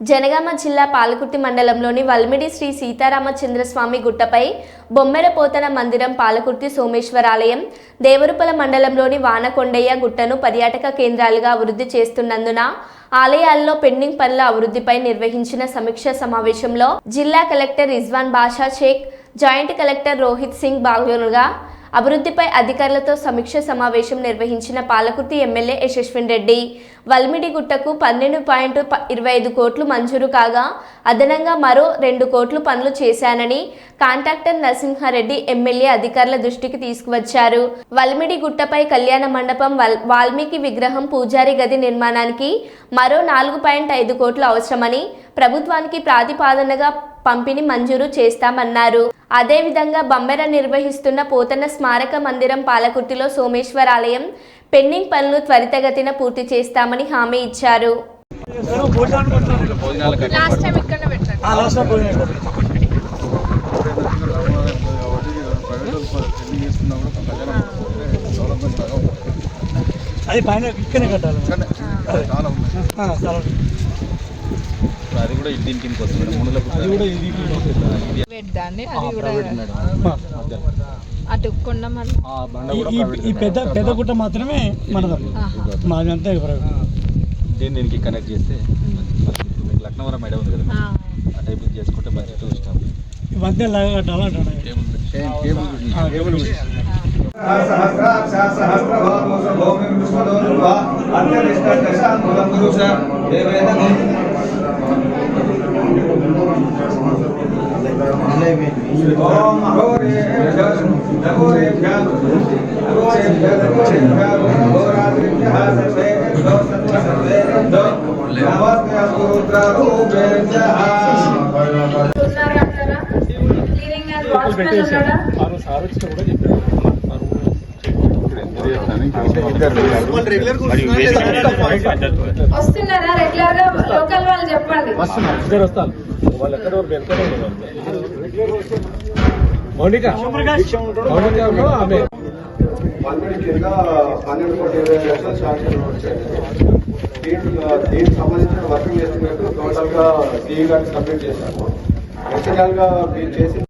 జనగామ జిల్లా పాలకుర్తి మండలంలోని వల్మిడి శ్రీ సీతారామచంద్రస్వామి గుట్టపై బొమ్మెర పోతన మందిరం పాలకుర్తి సోమేశ్వరాలయం దేవరుపల మండలంలోని వానకొండయ్య గుట్టను పర్యాటక కేంద్రాలుగా అభివృద్ధి చేస్తున్నందున ఆలయాల్లో పెండింగ్ పనుల అభివృద్ధిపై నిర్వహించిన సమీక్ష సమావేశంలో జిల్లా collector Rizwan Basha Sheikh joint collector Rohit Singh బాగులుగా అభివృద్ధిపై అధికారులతో సమీక్ష సమావేశం నిర్వహించిన పాలకుర్తి ఎమ్మెల్యే యశస్విన్ రెడ్డి వల్మిడి గుట్టకు పన్నెండు పాయింట్ ఇరవై ఐదు కోట్లు మంజూరు కాగా అదనంగా మరో రెండు కోట్లు పనులు చేశానని కాంట్రాక్టర్ నరసింహారెడ్డి ఎమ్మెల్యే అధికారుల దృష్టికి తీసుకువచ్చారు. వల్మిడి గుట్టపై కళ్యాణ మండపం వల్- వాల్మీకి విగ్రహం పూజారి గది నిర్మాణానికి మరో నాలుగు పాయింట్ ఐదు కోట్లు అవసరమని ప్రభుత్వానికి ప్రాతిపాదనగా పంపిణీ మంజూరు చేస్తామన్నారు. అదేవిధంగా బమ్మెర నిర్వహిస్తున్న పోతన్న స్మారక మందిరం పాలకుర్తిలో సోమేశ్వరాలయం పెండింగ్ పనులు త్వరితగతిన పూర్తి చేస్తామని హామీ ఇచ్చారు. అది పైన ఇక్కడనే కట్టాలి. చాలా. అది కూడా ఇంటికి వస్తుంది. అది కూడా. అటు కొండ మళ్ళీ. ఆ బండ ఈ- పెద్ద పెద్ద గుట్ట మాత్రమే మనది. మాది అంతా. దీన్ని దీనికి కనెక్ట్ చేస్తే లక్నవరం ఐడియా ఉంది కదా ఆ. టైప్ చేసుకుంటే టూరిస్ట్ ఈ మధ్య లాగా కట్టాలి అంటాడు కేబుల్ కేబుల్ సహస్రాక్ష సహస్రభామోస భౌమిం విశ్వదోర్వ అత్యరిష్ట దశాంగులం పురుష దేవేద వస్తున్నారా? రెగ్యులర్గా లోకల్ వాళ్ళు చెప్పండి. ఇద్దరు వస్తారు. వాళ్ళు ఎక్కడ మౌనిక. మౌనిక. ఆమె పన్నెండు కోట్ల ఇరవై లక్షలు శాంక్షన్ వచ్చాయి. దీనికి దీనికి సంబంధించిన వర్కింగ్ ఎస్టిమేట్ టోటల్గా సిఈ గారికి సబ్మిట్ చేశాము. ఎస్టిమల్గా మీరు చేసిన